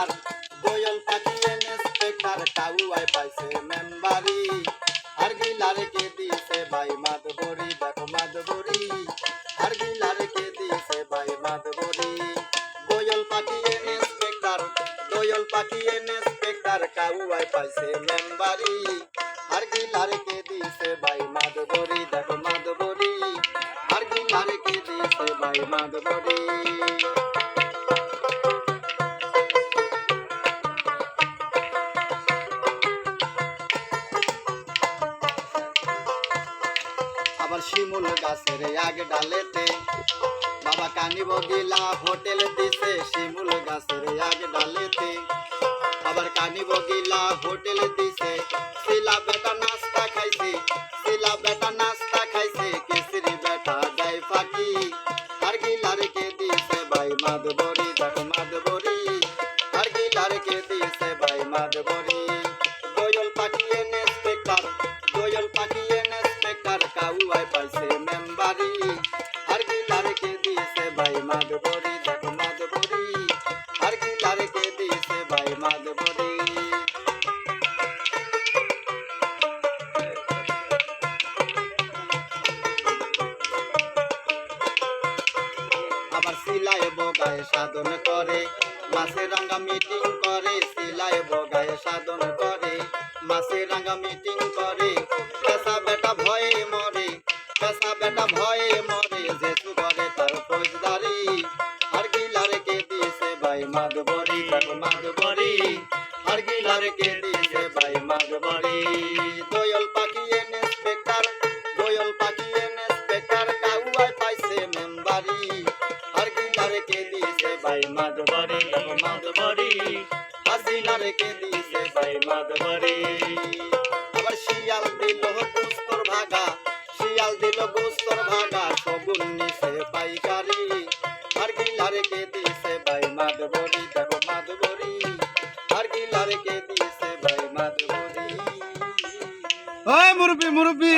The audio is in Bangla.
ইন্সপেক্টর দোয়ল পাখি ইন্সপেক্টর কাউয়াই পাইছে মেম্বারি। আর গিলারে কে দিছে ভাই মাদবরি দেখো মাদবরি আর গিলারে কে দিছে ভাই মাদবরি দোয়ল পাখি ইন্সপেক্টর দোয়ল পাখি ইন্সপেক্টর কাউয়াই পাইছে মেম্বারি। আর গিলারে কে দিছে ভাই মাদবরি দেখো মাদবরি আর গিলারে কে দিছে ভাই মাদবরি শিমুল গাছের আগে ডালেতে। বাবা কানি বগিলা হোটেল দিছে শিমুল গাছের আগে ডালেতে। আবার কানি বগিলা হোটেল দিছে, শিলা বেটা নাস্তা খাইছে, শিলা বেটা নাস্তা খাইছে কেসরি বেটা দেয় ফাঁকি। আর গিলার কে দিছে ভাই মাদবরি দেখো মাদবরি পাইছে মেম্বারি। আর গিলার কে দিছে ভাই মাদবরি দেখো মাদবরি আর গিলার কে দিছে ভাই মাদবরি আবার সিলাই বগায় সাধন করে মাসে রাঙ্গা মিটিং করে, সিলাই বগায় সাধন করে মাসে রাঙ্গা মিটিং করে। বেটা ভয়ে মরে পেশা বেটা ভয়ে মরে যেহেতু করে তার ফৌজদারি। আর গিলারে কে দিয়েছে ভাই মাধবরি দেখো মাধবরি আর গিলারে কে দিয়েছে ভাই মাধবরি দোয়ল পাখি এনে স্পেকার দোয়ল পাখি এনে স্পেকার কাউয়াই পাইছে মেম্বারি। আর গিলারে কে দিয়েছে ভাই মাধবরি দেখো মাধবরি হাসিনার কে দিয়েছে ভাই মাধবরি আবার শিয়াল দিল দিল গুস্তর ভাগা সগুন নিছে পাইকারি। আর গিলারে কে দিয়েছে ভাই মাধবরি, দেখো মাধবরি। আর গিলারে মুরব্বী মুরব্বী।